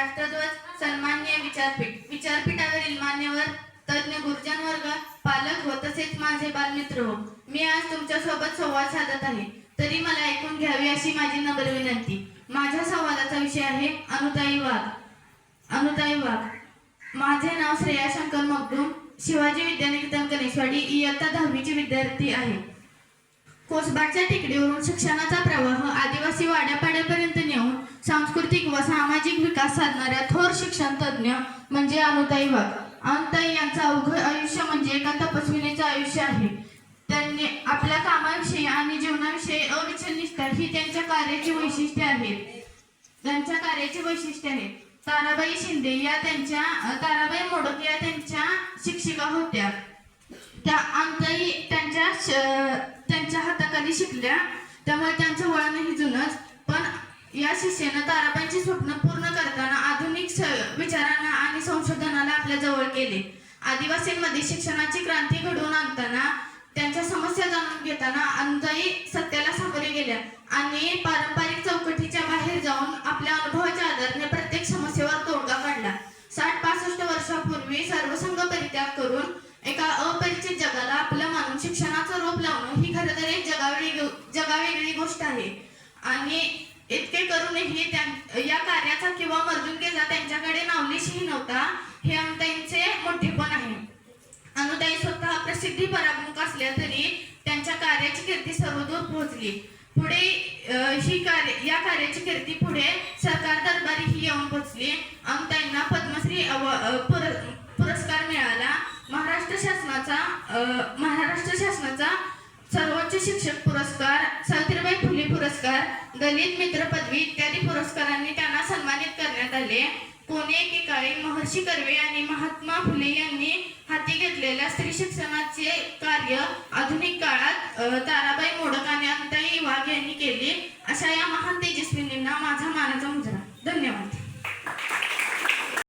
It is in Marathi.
राष्ट्रध्वज सन्मान्य विचारपीठ. विचारपीठावरील मान्यवर तज्ज्ञ गुरुजन वर्ग पालक व तसेच माझे बालमित्र हो. मी आज तुमच्यासोबत संवाद साधत आहे. तरी मला ऐकून घ्यावी अशी माझी नम्र विनंती. माझ्या संवादाचा विषय आहे अनुताई वाघ. अनुताई वाघ. माझे नाव श्रेया शंकर मगदूम शिवाजी विद्यानिकेतन गणेशवाडी इयत्ता दहावीची विद्यार्थी आहे. कोसबाच्या टेकडीवरून शिक्षणाचा प्रवाह आदिवासी वाड्यापाड्यापर्यंत नेऊन सांस्कृतिक व सामाजिक विकास साधणाऱ्या थोर शिक्षण तज्ज्ञ म्हणजे अनुताई वाघ. अनुताई यांचं अवघड आयुष्य म्हणजे एका तपस्विनीचं आयुष्य आहे. त्यांनी आपल्या कामाविषयी आणि जीवनाविषयी अविचल निष्ठा ही त्यांच्या कार्याची वैशिष्ट्ये आहेत. त्यांच्या कार्याची वैशिष्ट्ये आहेत. ताराबाई शिंदे या त्यांच्या ताराबाई मोडक या त्यांच्या शिक्षिका होत्या. त्या अंतही त्यांच्या त्यांच्या हाताखाली शिकल्या. त्यामुळे त्यांचं वळणही जुनच. पण या शिष्यानं ताराबाईंची स्वप्न पूर्ण करताना आधुनिक विचारांना आणि संशोधनाला आपल्या जवळ केले. आदिवासींमध्ये शिक्षणाची क्रांती घडवून आणताना त्यांच्या समस्या जाणून घेताना अनुताई सत्ता गोष्ट आहे. आणि इतके करूनही त्या या कार्याचा किंवा मर्जुनकेचा त्यांच्याकडे नावलेशीही नव्हता. हे अनुताईंचे मोठेपण आहे. अनुताई स्वतः प्रसिद्धी पराभूक असल्या तरी त्यांच्या कार्याची कीर्ती सर्वदूर पोहोचली. पुढे ही कार्य या कार्याची कीर्ती पुढे सरकार दरबारी ही येऊन पोहोचली. अनुताईंना पद्मश्री पुरस्कार मिळाला. महाराष्ट्र शासनाचा महाराष्ट्र शासनाचा सर्वोच्च शिक्षक पुरस्कार सावित्रीबाई फुले पुरस्कार दलित मित्र पदवी इत्यादी पुरस्कारांनी त्यांना सन्मानित करण्यात आले. कोणी एकेकाळी महर्षी कर्वे आणि महात्मा फुले यांनी हाती घेतलेल्या स्त्री शिक्षणाचे कार्य आधुनिक काळात ताराबाई